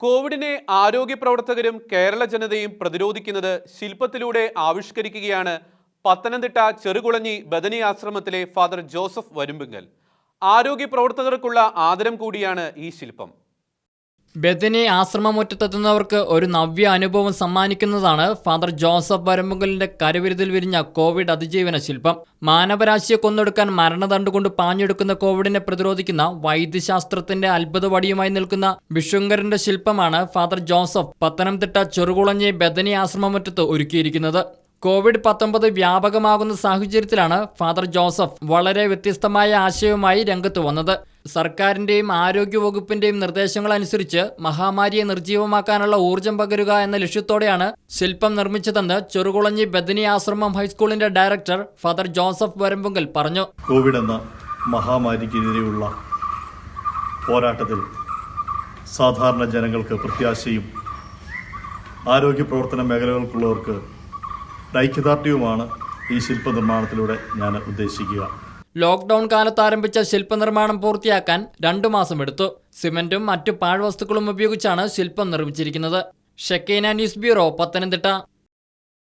കോവിഡിനെ ആരോഗ്യ പ്രവർത്തകരും കേരള ജനതയും പ്രതിരോധിക്കുന്നത് ശില്പത്തിലൂടെ ആവിഷ്കരിക്കുകയാണ് പത്തനംതിട്ട ചെറുകുളഞ്ഞി ബദനി ആശ്രമത്തിലെ ഫാദർ ജോസഫ് വരുമ്പുങ്കൽ. ആരോഗ്യ പ്രവർത്തകർക്കുള്ള ആദരം കൂടിയാണ് ഈ ശില്പം. ബദനി ആശ്രമമുറ്റത്തെത്തുന്നവർക്ക് ഒരു നവ്യ അനുഭവം സമ്മാനിക്കുന്നതാണ് ഫാദർ ജോസഫ് വരമ്പുങ്കലിന്റെ കരവിരുതിൽ വിരിഞ്ഞ കോവിഡ് അതിജീവന ശില്പം. മാനവരാശിയെ കൊന്നൊടുക്കാൻ മരണദണ്ഡ് കൊണ്ട് പാഞ്ഞെടുക്കുന്ന കോവിഡിനെ പ്രതിരോധിക്കുന്ന വൈദ്യശാസ്ത്രത്തിന്റെ അത്ഭുത വടിയുമായി നിൽക്കുന്ന വിഷുങ്കരന്റെ ശില്പമാണ് ഫാദർ ജോസഫ് പത്തനംതിട്ട ചെറുകുളഞ്ഞി ബദനി ആശ്രമമുറ്റത്ത് ഒരുക്കിയിരിക്കുന്നത്. കോവിഡ് പത്തൊമ്പത് വ്യാപകമാകുന്ന സാഹചര്യത്തിലാണ് ഫാദർ ജോസഫ് വളരെ വ്യത്യസ്തമായ ആശയവുമായി രംഗത്ത് വന്നത്. സർക്കാരിന്റെയും ആരോഗ്യവകുപ്പിന്റെയും നിർദ്ദേശങ്ങൾ അനുസരിച്ച് മഹാമാരിയെ നിർജീവമാക്കാനുള്ള ഊർജം പകരുക എന്ന ലക്ഷ്യത്തോടെയാണ് ശില്പം നിർമ്മിച്ചതെന്ന് ചെറുകുളഞ്ഞി ബദനി ആശ്രമം ഹൈസ്കൂളിന്റെ ഡയറക്ടർ ഫാദർ ജോസഫ് വരമ്പുങ്കൽ പറഞ്ഞു. കോവിഡ് എന്ന മഹാമാരിക്കെതിരെയുള്ള പോരാട്ടത്തിൽ സാധാരണ ജനങ്ങൾക്ക് പ്രത്യാശയും ആരോഗ്യ പ്രവർത്തന മേഖലകൾക്കുള്ളവർക്ക് ഐക്യദാർഢ്യവുമാണ് ഈ ശില്പനിർമ്മാണത്തിലൂടെ ഞാൻ ഉദ്ദേശിക്കുക. ലോക്ക്ഡൌൺ കാലത്ത് ആരംഭിച്ച ശില്പനിർമ്മാണം പൂർത്തിയാക്കാൻ രണ്ടു മാസം എടുത്തു. സിമന്റും മറ്റു പാഴ്വസ്തുക്കളും ഉപയോഗിച്ചാണ് ശില്പം നിർമ്മിച്ചിരിക്കുന്നത്. Shekinah news bureau Pathanamthitta.